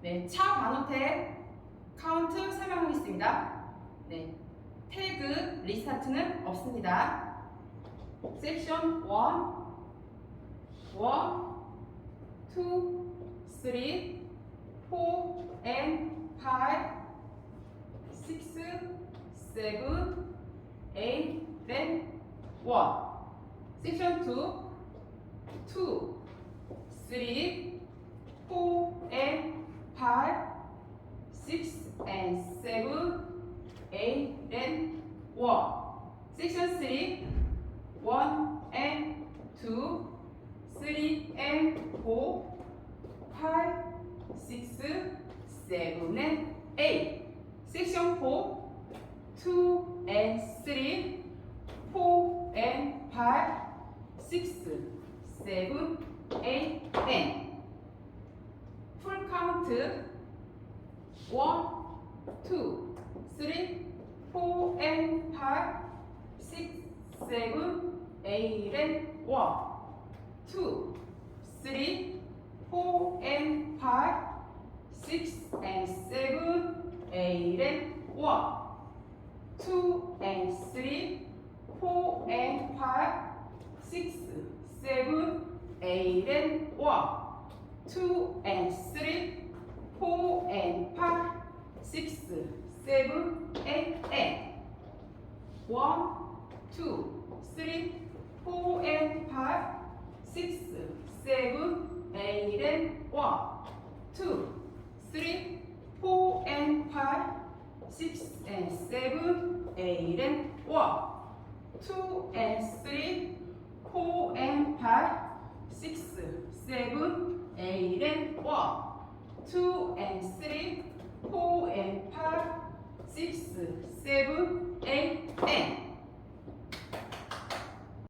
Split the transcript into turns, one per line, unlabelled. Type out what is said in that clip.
네, 차 반호택 카운트 설명하겠습니다. 네, 태그 리스타트는 없습니다. 섹션 1, 1, 2, 3, 4, and 5, 6, 7, 8, then 1. 섹션 2, 2, 3, 8, 6 and 7, 8 and 1. 6 and 3, 1 and 2, 3 and 4, 5, 6, 7 and 8. 6 and 4, 2 and 3, 4 and 5, 6, 7, 8 and 풀 카운트 1, 2, 3, 4 and 5, 6, 7, 8 and 1, 2, 3, 4 and 5, 6 and 7, 8 and 1, 2 and 3, 4 and 5, 6, 7, 8 and 1, 2 and 3, 4 and 5, 6, 7, 8 and 1, 2, 3, 4 and 5, 6, 7, 8 and 1, 2, 3, 4 and 5, 6 and 7, 8 and 1, 2 and 3, 4 and 5, 6, 7, 8 and 1, 2 and 3, 4 and 5, 6, 7,